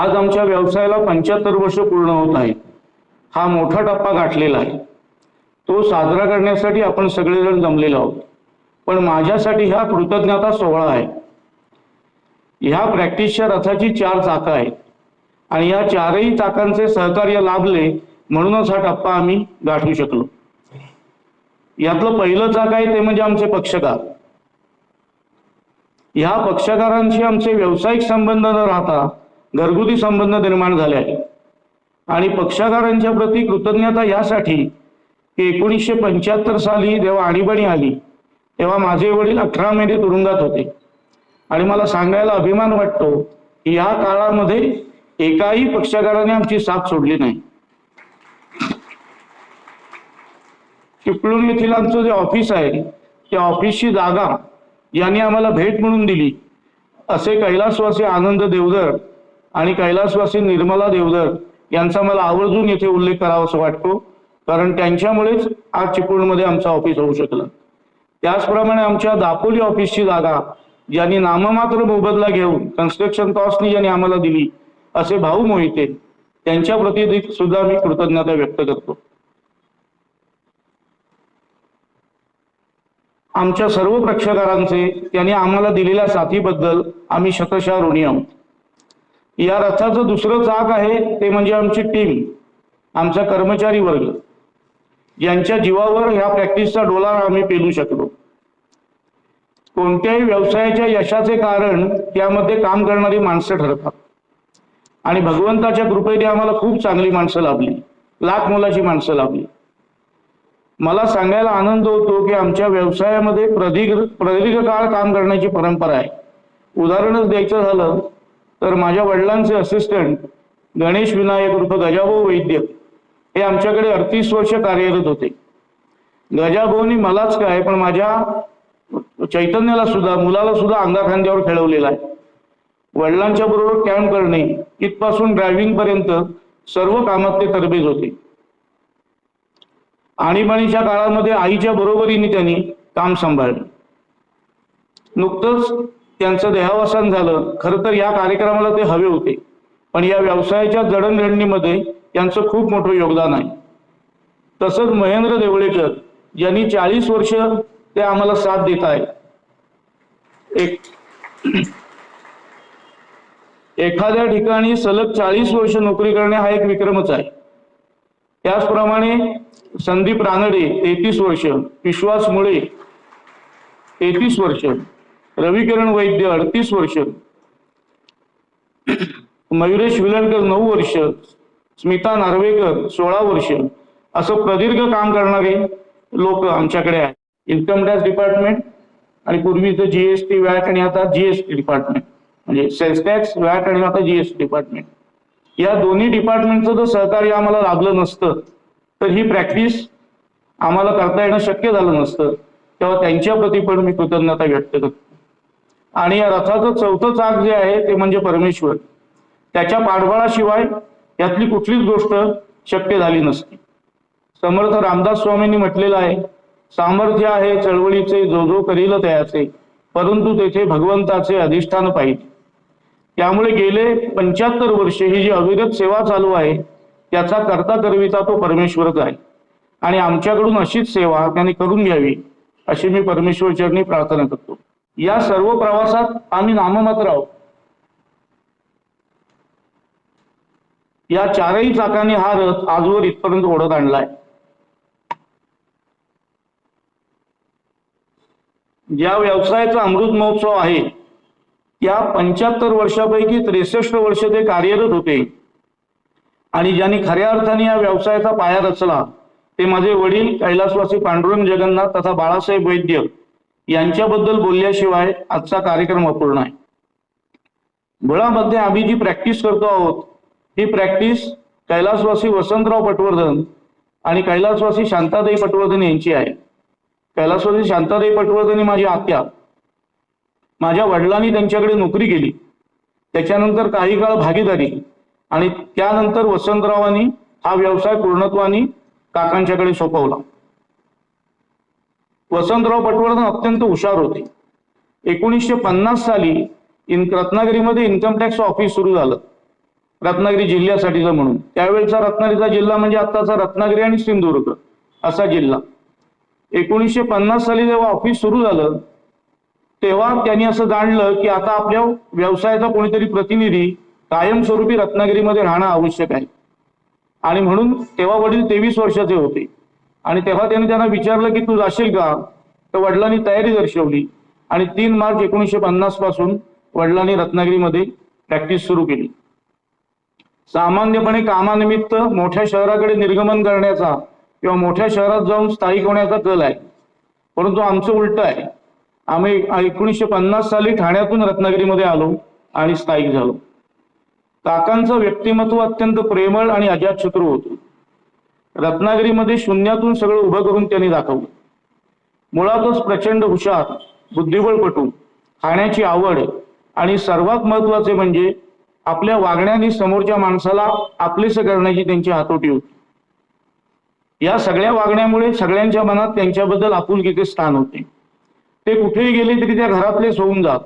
आज आमच्या व्यवसायाला पंच्याहत्तर वर्ष पूर्ण होत आहेत. हा मोठा टप्पा गाठलेला आहे. तो साजरा करण्यासाठी आपण सगळेजण जमलेलो आहोत. पण माझ्यासाठी हा कृतज्ञता सोहळा आहे. ह्या प्रॅक्टिसच्या रथाची चार चाकं आहेत. आणि या चारही चाकांचे सहकार्य लाभले म्हणूनच हा टप्पा आम्ही गाठू शकलो. यातलं पहिलं चाक आहे ते म्हणजे आमचे पक्षकार. ह्या पक्षकारांशी आमचे व्यावसायिक संबंध न राहता घरगुती संबंध निर्माण झाले आहेत. आणि पक्षकारांच्या प्रती कृतज्ञता यासाठी की एकोणीसशे पंच्याहत्तर साली जेव्हा आणीबाणी आली तेव्हा माझे वडील अठरा महिने तुरुंगात होते. आणि मला सांगायला अभिमान वाटतो की या काळामध्ये एकाही पक्षकाराने आमची साथ सोडली नाही. चिपळूण येथील आमचं जे ऑफिस आहे त्या ऑफिसची जागा यांनी आम्हाला भेट म्हणून दिली. असे कैलासवासी आनंद देवधर आणि कैलासवासी निर्मला देवधर यांचा मला आवर्जून येथे उल्लेख करावा असं वाटतो कारण त्यांच्यामुळेच आज चिपळूणमध्ये आमचं ऑफिस होऊ शकलं. त्याचप्रमाणे आमच्या दापोली ऑफिसची जागा ज्यांनी नाममात्र मोबदला घेऊन कन्स्ट्रक्शन कॉस्टनी ज्यांनी आम्हाला दिली असे भाऊ मोहिते त्यांच्या प्रती सुद्धा मी कृतज्ञता व्यक्त करतो. आमच्या सर्व प्रेक्षकारांचे त्यांनी आम्हाला दिलेल्या साथीबद्दल आम्ही शतशः ऋणी आहोत. या रथाचं दुसरं चाक आहे ते म्हणजे आमची टीम आमचा कर्मचारी वर्ग. यांच्या जीवावर ह्या प्रॅक्टिसचा डोला आम्ही पेलू शकलो. कोणत्याही व्यवसायाच्या यशाचे कारण त्यामध्ये काम करणारी माणसं ठरतात. आणि भगवंताच्या कृपेने आम्हाला खूप चांगली माणसं लाभली. लाख मोलाची माणसं लाभली. मला सांगायला आनंद होतो की आमच्या व्यवसायामध्ये प्रदीर्घ प्रदीर्घ काळ काम करण्याची परंपरा आहे. उदाहरणच द्यायचं झालं तर माझ्या वडिलांचे असिस्टंट गणेश विनायक रूप गजाभाऊ वैद्य हे आमच्याकडे अडतीस वर्ष कार्यरत होते. गजाभाऊनी मलाच काय पण माझ्या चैतन्याला सुद्धा मुलाला सुद्धा अंगाखांद्यावर खेळवलेला आहे. वडिलांच्या बरोबर कॅम्प करणे इथपासून ड्रायव्हिंग पर्यंत सर्व कामात ते तरबेज होते. आणीबाणीच्या काळामध्ये आईच्या बरोबरीने त्यांनी काम सांभाळलं. नुकतंच त्यांचं देहावसान झालं. खरं तर या कार्यक्रमाला ते हवे होते. पण या व्यवसायाच्या जडणघडणीमध्ये त्यांचं खूप मोठं योगदान आहे. तसंच महेंद्र देवळेकर यांनी चाळीस वर्ष ते आम्हाला साथ देत आहे एक एखाद्या ठिकाणी सलग चाळीस वर्ष नोकरी करणे हा एक विक्रमच आहे. त्याचप्रमाणे संदीप रानडे तेहतीस वर्ष विश्वास मुळे तेहतीस वर्ष रविकिरण वैद्य अडतीस वर्ष. मयुरेश विलणकर नऊ वर्ष. स्मिता नार्वेकर सोळा वर्ष. असं प्रदीर्घ काम करणारे लोक आमच्याकडे आहेत. इन्कम टॅक्स डिपार्टमेंट आणि पूर्वीचं जीएसटी वॅट आणि आता जीएसटी डिपार्टमेंट म्हणजे सेल्स टॅक्स वॅट आणि आता जीएसटी डिपार्टमेंट या दोन्ही डिपार्टमेंटचं जर सहकार्य आम्हाला लाभलं नसतं तर ही प्रॅक्टिस आम्हाला करता येणं शक्य झालं नसतं. तेव्हा त्यांच्या प्रती पण मी कृतज्ञता व्यक्त करतो. आणि या रथाचं चौथं चाक जे आहे ते म्हणजे परमेश्वर. त्याच्या पाठबळाशिवाय यातली कुठलीच गोष्ट शक्य झाली नसती. समर्थ रामदास स्वामींनी म्हटलेलं आहे सामर्थ्य आहे चळवळीचे जो जो करील त्याचे परंतु तेथे भगवंताचे अधिष्ठान पाहिजे. त्यामुळे गेले पंच्याहत्तर वर्षे ही जी अविरत सेवा चालू आहे त्याचा करता करविता तो परमेश्वरच आहे. आणि आमच्याकडून अशीच सेवा त्याने करून घ्यावी अशी मी परमेश्वर चरणी प्रार्थना करतो. या सर्व प्रवासात आम्ही नाममात्र आहोत. या चारही चाकांनी हा रथ आजवर इथपर्यंत ओढत आणलाय. ज्या व्यवसायाचा अमृत महोत्सव आहे त्या पंच्याहत्तर वर्षापैकी त्रेसष्ट वर्ष ते कार्यरत होते. आणि ज्यांनी खऱ्या अर्थाने या व्यवसायाचा पाया रचला ते माझे वडील कैलासवासी पांडुरंग जगन्नाथ तथा बाळासाहेब वैद्य. यांच्याबद्दल बोलल्याशिवाय आजचा कार्यक्रम अपूर्ण आहे. मुळामध्ये आम्ही जी प्रॅक्टिस करतो आहोत ही प्रॅक्टिस कैलासवासी वसंतराव पटवर्धन आणि कैलासवासी शांतादेवी पटवर्धन यांची आहे. कैलासवासी शांतादेवी पटवर्धन ही माझी आत्या. माझ्या वडिलांनी त्यांच्याकडे नोकरी केली. त्याच्यानंतर काही काळ भागीदारी आणि त्यानंतर वसंतरावांनी हा व्यवसाय पूर्णत्वानी काकांच्याकडे सोपवला. वसंतराव पटवर्धन अत्यंत हुशार होते. एकोणीसशे पन्नास साली इन रत्नागिरीमध्ये इन्कम टॅक्स ऑफिस सुरू झालं. रत्नागिरी जिल्ह्यासाठीचं म्हणून. त्यावेळेचा रत्नागिरीचा जिल्हा म्हणजे आत्ताचा रत्नागिरी आणि सिंधुदुर्ग असा जिल्हा. एकोणीसशे पन्नास साली जेव्हा ऑफिस सुरू झालं तेव्हा त्यांनी असं जाणलं की आता आपल्या व्यवसायाचा कोणीतरी प्रतिनिधी कायमस्वरूपी रत्नागिरीमध्ये राहणं आवश्यक आहे. आणि म्हणून तेव्हा वडील तेवीस वर्षाचे होते. आणि तेव्हा त्यांनी त्यांना विचारलं की तू जाशील का? तर वडिलांनी तयारी दर्शवली. आणि तीन मार्च एकोणीसशे पन्नासपासून वडिलांनी रत्नागिरीमध्ये प्रॅक्टिस सुरू केली. सामान्यपणे कामानिमित्त मोठ्या शहराकडे निर्गमन करण्याचा किंवा मोठ्या शहरात जाऊन स्थायिक होण्याचा कल आहे. परंतु आमचं उलट आहे. आम्ही एकोणीसशे पन्नास साली ठाण्यातून रत्नागिरीमध्ये आलो आणि स्थायिक झालो. काकांचं व्यक्तिमत्व अत्यंत प्रेमळ आणि अजातशत्रू होतं. रत्नागिरीमध्ये शून्यातून सगळं उभं करून त्यांनी दाखवलं. मुळातच प्रचंड हुशार बुद्धिबळपटू खाण्याची आवड आणि सर्वात महत्त्वाचे म्हणजे आपल्या वागण्याने समोरच्या माणसाला आपलेस करण्याची त्यांची हातोटी होती. या सगळ्या वागण्यामुळे सगळ्यांच्या मनात त्यांच्याबद्दल आपुलकीचे स्थान होते. ते कुठेही गेले तरी त्या घरातलेच होऊन जात.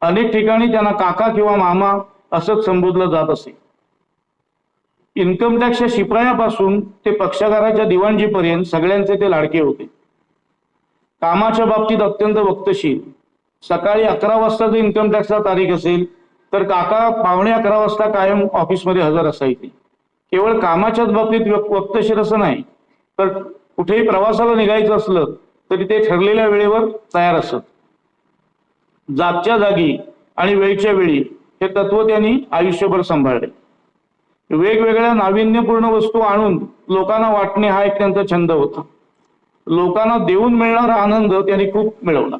अनेक ठिकाणी त्यांना काका किंवा मामा असंच संबोधलं जात असे. इन्कम टॅक्सच्या शिपायापासून ते पक्षकाराच्या दिवाणजीपर्यंत सगळ्यांचे ते लाडके होते. कामाच्या बाबतीत अत्यंत वक्तशील सकाळी अकरा वाजता जर इन्कम टॅक्सचा तारीख असेल तर काका पावणे अकरा वाजता कायम ऑफिसमध्ये हजर असायचे. केवळ कामाच्याच बाबतीत वक्तशीर असं नाही तर कुठेही प्रवासाला निघायचं असलं तरी ते ठरलेल्या वेळेवर तयार असत. जागच्या जागी आणि वेळच्या वेळी हे तत्व त्यांनी आयुष्यभर सांभाळले. वेगवेगळ्या नाविन्यपूर्ण वस्तू आणून लोकांना वाटणे हा एक त्यांचा छंद होता. लोकांना देऊन मिळणारा आनंद त्यांनी खूप मिळवला.